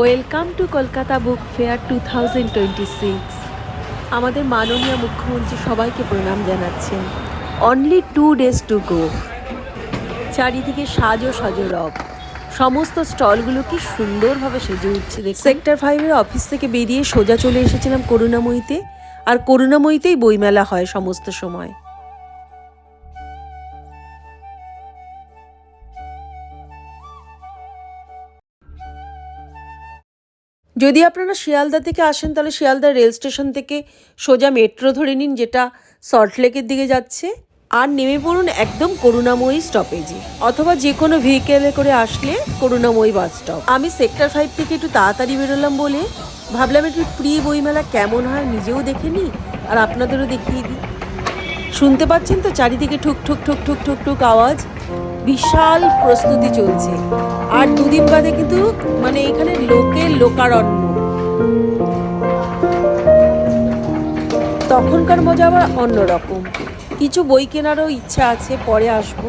Welcome to Kolkata book fair two thousand twenty six আমাদের মাননীয় মুখ্যমন্ত্রী সবাইকে প্রণাম জানাচ্ছেন। Only two days to go চারিদিকে সাজো সাজো রব। সমস্ত স্টলগুলো কি সুন্দরভাবে সেজে উঠছে সেক্টর ফাইভের অফিস থেকে বেরিয়ে সোজা চলে এসেছিলাম করুণাময়ীতে। আর করুণাময়ীতেই বইমেলা হয় সমস্ত সময়। যদি আপনারা শিয়ালদা থেকে আসেন, তাহলে শিয়ালদা রেল স্টেশন থেকে সোজা মেট্রো ধরে নিন, যেটা সল্টলেকের দিকে যাচ্ছে। আর নেমে পড়ুন একদম করুণাময়ী স্টপেজে অথবা যে কোনো ভেহিকেলে করে আসলে করুণাময়ী বাস স্টপ আমি সেক্টর ফাইভ থেকে একটু তাড়াতাড়ি বেরোলাম বলে ভাবলাম একটু প্রি বইমেলা কেমন হয় নিজেও দেখে নিই, আর আপনাদেরও দেখিয়ে দিই। শুনতে পাচ্ছেন তো? চারিদিকে ঠুক ঠুক ঠুক ঠুক ঠুক ঠুক আওয়াজ। বিশাল প্রস্তুতি চলছে। আর দুদিন বাদে কিন্তু মানে এখানে লোকের লোকারণ্য। তখনকার মজা আবার অন্যরকম কিছু বই কেনারও ইচ্ছা আছে, পরে আসব।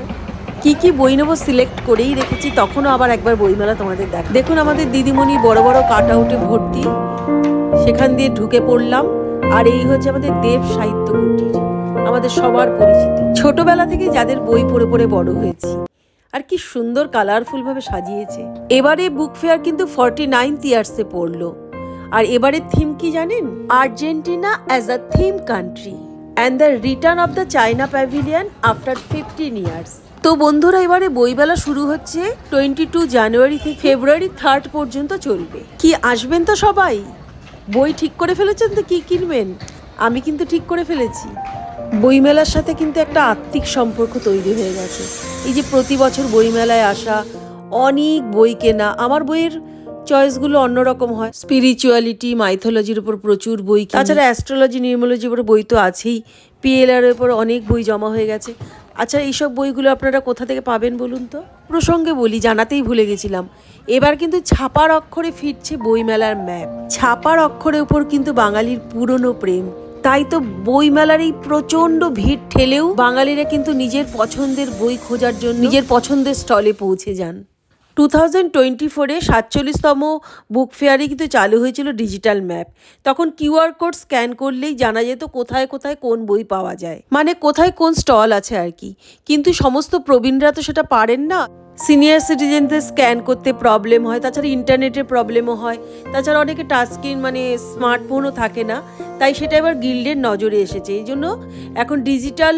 কি কি বই নেব সিলেক্ট করেই রেখেছি, তখনও আবার একবার বইমেলা তোমাদের দেখ। দেখুন আমাদের দিদিমণি বড় বড় কাট আউটে ভর্তি। সেখান দিয়ে ঢুকে পড়লাম। আর এই হচ্ছে আমাদের দেব সাহিত্য কুটির আমাদের সবার পরিচিত। ছোটবেলা থেকে যাদের বই পড়ে পড়ে বড় হয়েছি। আর কি সুন্দর কালারফুল ভাবে সাজিয়েছে। এবারে বুক ফেয়ার কিন্তু ফর্টি নাইনথ ইয়ার্সে পড়ল। আর এবারে থিম কি জানেন? Argentina as a theme country and the return of the China pavilion after fifteen years তো বন্ধুরা, এবারে বইবেলা শুরু হচ্ছে টোয়েন্টি টু জানুয়ারি থেকে ফেব্রুয়ারি থার্ড পর্যন্ত চলবে। কি, আসবেন তো সবাই? বই ঠিক করে ফেলেছেন তো কি কিনবেন? আমি কিন্তু ঠিক করে ফেলেছি। বইমেলার সাথে কিন্তু একটা আত্মিক সম্পর্ক তৈরি হয়ে গেছে। এই যে প্রতি বছর বইমেলায় আসা অনেক বই কেনা, আমার বইয়ের চয়েসগুলো অন্যরকম হয়। স্পিরিচুয়ালিটি মাইথোলজির উপর প্রচুর বই তাছাড়া অ্যাস্ট্রোলজি নিউমোলজির উপর বই তো আছেই। পিএলআর এর উপর অনেক বই জমা হয়ে গেছে। আচ্ছা এইসব বইগুলো আপনারা কোথা থেকে পাবেন বলুন তো? প্রসঙ্গে বলি, জানাতেই ভুলে গেছিলাম। এবার কিন্তু ছাপার অক্ষরে ফিরছে বইমেলার ম্যাপ। ছাপার অক্ষরের উপর কিন্তু বাঙালির পুরনো প্রেম। তাই তো বইমেলার এই প্রচণ্ড ভিড় ঠেলেও বাঙালিরা কিন্তু নিজের পছন্দের বই খোঁজার জন্য নিজের পছন্দের স্টলে পৌঁছে যান। টু থাউজেন্ড টোয়েন্টি ফোরে সাতচল্লিশতম বুক ফেয়ারে কিন্তু চালু হয়েছিল ডিজিটাল ম্যাপ তখন কিউআর কোড স্ক্যান করলেই জানা যেত কোথায় কোথায় কোন বই পাওয়া যায়। মানে কোথায় কোন স্টল আছে আর কি। কিন্তু সমস্ত প্রবীণরা তো সেটা পারেন না। সিনিয়র সিটিজেনদের স্ক্যান করতে প্রবলেম হয়, তাছাড়া ইন্টারনেটের প্রবলেমও হয়। তাছাড়া অনেকে টাচ স্ক্রিন মানে স্মার্টফোনও থাকে না। তাই সেটা এবার গিল্ডের নজরে এসেছে। এই জন্য এখন ডিজিটাল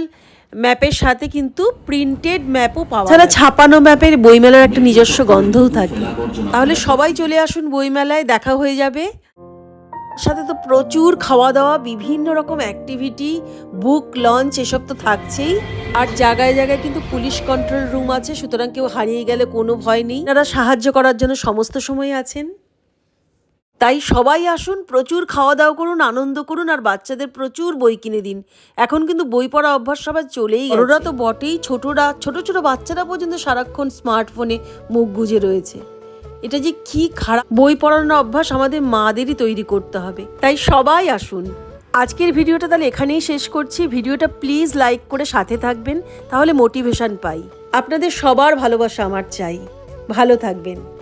ম্যাপের সাথে কিন্তু প্রিন্টেড ম্যাপও পাওয়া ছাড়া ছাপানো ম্যাপের বইমেলার একটা নিজস্ব গন্ধও থাকে। তাহলে সবাই চলে আসুন বইমেলায় দেখা হয়ে যাবে। সাথে তো প্রচুর খাওয়া দাওয়া বিভিন্ন রকম অ্যাক্টিভিটি বুক লঞ্চ এসব তো থাকছেই। আর জায়গায় জায়গায় কিন্তু পুলিশ কন্ট্রোল রুম আছে সুতরাং কেউ হারিয়ে গেলে কোনো ভয় নেই। তারা সাহায্য করার জন্য সমস্ত সময় আছেন। তাই সবাই আসুন, প্রচুর খাওয়া দাওয়া করুন, আনন্দ করুন, আর বাচ্চাদের প্রচুর বই কিনে দিন। এখন কিন্তু বই পড়া অভ্যাস সবার চলেই। ওরা তো বটেই, ছোটরা, ছোট ছোট বাচ্চারা পর্যন্ত সারাক্ষণ স্মার্টফোনে মুখ গুজে রয়েছে। এটা যে কি খারাপ, বই পড়ানোর অভ্যাস আমাদের মাদেরই তৈরি করতে হবে। তাই সবাই আসুন। আজকের ভিডিওটা তাহলে এখানেই শেষ করছি। ভিডিওটা প্লিজ লাইক করে সাথে থাকবেন, তাহলে মোটিভেশন পাই। আপনাদের সবার ভালোবাসা আমার চাই। ভালো থাকবেন।